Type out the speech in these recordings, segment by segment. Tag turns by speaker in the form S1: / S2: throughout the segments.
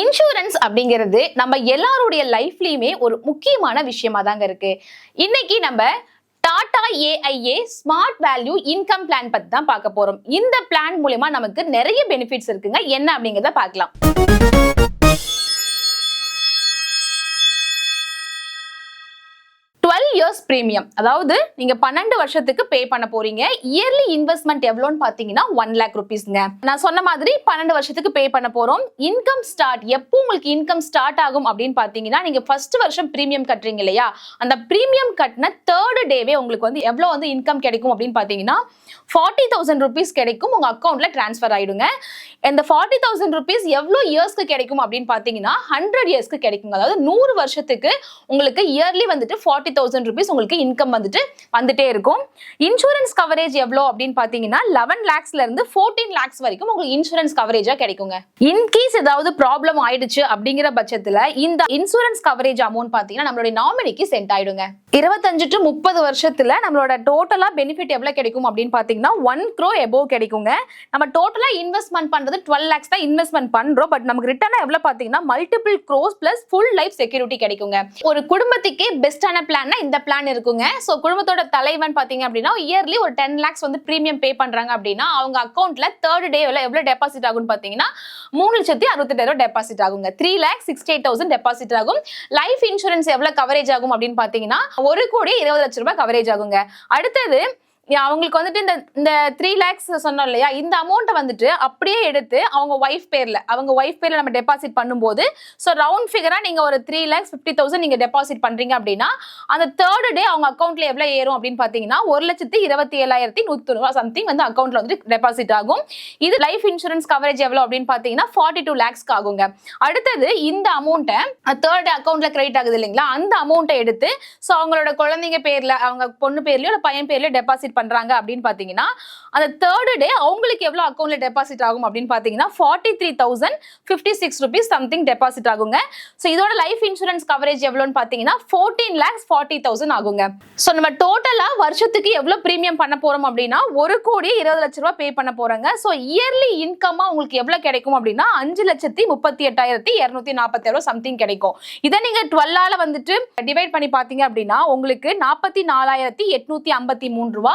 S1: Insurance அப்படிங்கிறது நம்ம எல்லாருடைய லைஃப்லயுமே ஒரு முக்கியமான விஷயமா தாங்க இருக்கு. இன்னைக்கு நம்ம Tata AIA smart value income plan பத்தி தான் பார்க்க போறோம். இந்த பிளான் மூலயமா நமக்கு நிறைய பெனிஃபிட்ஸ் இருக்குங்க. என்ன அப்படிங்கறத பார்க்கலாம். இயர்ஸ் ப்ரீமியம் அதாவது நீங்க பன்னெண்டு வருஷத்துக்கு பே பண்ண போறீங்க. இயர்லி இன்வெஸ்ட்மெண்ட் எவ்வளோன்னு பாத்தீங்கன்னா ஒன் லேக் ருபீஸ்ங்க நான் சொன்ன மாதிரி பன்னெண்டு வருஷத்துக்கு பே பண்ண போறோம். இன்கம் ஸ்டார்ட் எப்போ உங்களுக்கு இன்கம் ஸ்டார்ட் ஆகும் அப்படின்னு பாத்தீங்கன்னா நீங்க ஃபர்ஸ்ட் வருஷம் ப்ரீமியம் கட்டுறீங்க இல்லையா? அந்த ப்ரீமியம் கட்டின தேர்ட் டேவே உங்களுக்கு வந்து எவ்வளோ வந்து இன்கம் கிடைக்கும் அப்படின்னு பாத்தீங்கன்னா ஃபார்ட்டி தௌசண்ட் ருபீஸ் கிடைக்கும். உங்க அக்கௌண்ட்ல டிரான்ஸ்ஃபர் ஆயிடுங்க. இந்த ஃபார்ட்டி தௌசண்ட் ருபீஸ் எவ்வளோ இயர்ஸ்க்கு கிடைக்கும் அப்படின்னு பாத்தீங்கன்னா ஹண்ட்ரட் இயர்ஸ்க்கு கிடைக்கும் அதாவது நூறு வருஷத்துக்கு உங்களுக்கு இயர்லி வந்துட்டு ஃபார்ட்டி தௌசண்ட் ருபீஸ் உங்களுக்கு இன்கம் வந்துட்டு வந்துட்டே இருக்கும். இன்சூரன்ஸ் கவரேஜ் எவ்வளோ அப்படின்னு பார்த்தீங்கன்னா லெவன் லேக்ஸ்ல இருந்து ஃபோர்டீன் லேக்ஸ் வரைக்கும் உங்களுக்கு இன்சூரன்ஸ் கவரேஜா கிடைக்குங்க. இன்கேஸ் ஏதாவது ப்ராப்ளம் ஆயிடுச்சு அப்படிங்கிற பட்சத்துல இந்த இன்சூரன்ஸ் கவரேஜ் அமௌண்ட் பார்த்தீங்கன்னா நம்மளுடைய நாமினிக்கு சென்ட் ஆயிடுங்க. இருபத்தஞ்சு டு முப்பது வருஷத்துல நம்மளோட டோட்டலா பெனிஃபிட் எவ்வளவு கிடைக்கும் அப்படின்னு பார்த்தீங்கன்னா ஒன் க்ரோ எபோவ் கிடைக்குங்க. நம்ம டோட்டலா இன்வெஸ்ட்மெண்ட் பண்றது டுவெல் லேக்ஸ் தான் இன்வெஸ்ட்மெண்ட் பண்றோம். பட் நமக்கு ரிட்டர்ன் எவ்வளவு பார்த்தீங்கன்னா multiple crores plus full life security கிடைக்குங்க. ஒரு குடும்பத்துக்கே பெஸ்டான பிளான்னா இந்த பிளான் இருக்குங்க. ஸோ குடும்பத்தோட தலைவன் பார்த்தீங்க அப்படின்னா இயர்லி ஒரு டென் லேக்ஸ் வந்து ப்ரீமியம் பே பண்ணுறாங்க அப்படின்னா அவங்க அக்கௌண்ட்டில் தேர்ட் டே எவ்வளோ டெபாசிட் ஆகும்னு பார்த்தீங்கன்னா மூணு லட்சத்தி அறுபத்தெட்டாயிரம் டெபாசிட் ஆகுங்க. Three lakh sixty eight thousand deposit ஆகும். லைஃப் இன்சூரன்ஸ் எவ்வளோ கவரேஜ் ஆகும் அப்படின்னு பார்த்தீங்கன்னா ஒரு கோடி இருபது லட்ச ரூபாய் கவரேஜ் ஆகுங்க. அடுத்தது அவங்களுக்கு வந்துட்டு இந்த இந்த த்ரீ லேக்ஸ் சொன்னோம் இல்லையா இந்த அமௌண்ட்டை வந்துட்டு அப்படியே எடுத்து அவங்க ஒய்ஃப் பேர்ல அவங்க ஒய்ஃப் பேர்ல நம்ம டெபாசிட் பண்ணும்போது ஸோ ரவுண்ட் ஃபிகரா நீங்க ஒரு த்ரீ லேக்ஸ் ஃபிஃப்டி தௌசண்ட் நீங்க டெபாசிட் பண்றீங்க அப்படின்னா அந்த தேர்ட் டே அவங்க அக்கௌண்ட்ல எவ்வளவு ஏறும் அப்படின்னு பாத்தீங்கன்னா ஒரு லட்சத்தி இருபத்தி ஏழாயிரத்தி நூத்தி ரூபா சம்திங் வந்து அக்கௌண்ட்ல வந்துட்டு டெபாசிட் ஆகும். இது லைஃப் இன்சூரன்ஸ் கவரேஜ் எவ்வளவு அப்படின்னு பாத்தீங்கன்னா ஃபார்ட்டி டூ லேக்ஸ்க்கு ஆகுங்க. அடுத்தது இந்த அமௌண்ட்டை தேர்ட் அக்கௌண்ட்ல கிரெடிட் ஆகுது இல்லைங்களா அந்த அமௌண்ட்டை எடுத்து ஸோ அவங்களோட குழந்தைங்க பேர்ல அவங்க பொண்ணு பேர்லயோ இல்லை பையன் பேர்லயோ டெபாசிட் பண்றாங்க அப்படின்னு பாத்தீங்கன்னா அந்த தேர்டு டே அவங்களுக்கு எவ்வளவு அக்கௌண்ட்ல டெபாசிட் ஆகும் அப்படின்னு பாத்தீங்கன்னா forty three thousand fifty six rupees something deposit ஆகுங்க. ஸோ இதோட லைஃப் இன்சூரன்ஸ் கவரேஜ் எவ்வளோன்னு பாத்தீங்கன்னா ஃபோர்டீன் லேக்ஸ் ஃபார்ட்டி தௌசண்ட் ஆகுங்க. ஸோ நம்ம டோட்டலா வருஷத்துக்கு எவ்வளவு ப்ரீமியம் பண்ண போறோம் அப்படின்னா ஒரு கோடி இருபது லட்ச ரூபாய் பே பண்ண போறாங்க. ஸோ இயர்லி இன்கமாக உங்களுக்கு எவ்வளவு கிடைக்கும் அப்படின்னா அஞ்சு லட்சத்தி முப்பத்தி எட்டாயிரத்தி இரநூத்தி நாற்பத்தி ரூபா சம்திங் கிடைக்கும். இதை நீங்க டுவெல்லால வந்துட்டு டிவைட் பண்ணி பாத்தீங்க அப்படின்னா உங்களுக்கு நாற்பத்தி நாலாயிரத்தி எட்நூத்தி ஐம்பத்தி மூணு ரூபா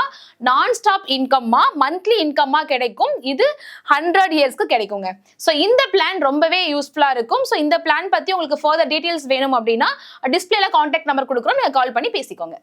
S1: நான் ஸ்டாப் இன்கம்மா மந்த்லி இன்கம்மா கிடைக்கும். இது ஹண்ட்ரட் இயர்ஸ்க்கு கிடைக்குங்க. ஸோ இந்த பிளான் ரொம்பவே யூஸ்ஃபுல்லாக இருக்கும். ஸோ இந்த பிளான் பற்றி உங்களுக்கு ஃபர்தர் டீடைல்ஸ் வேணும் அப்படின்னா டிஸ்பிளேல கான்டாக்ட் நம்பர் கொடுக்குறோம். நீங்கள் கால் பண்ணி பேசிக்கோங்க.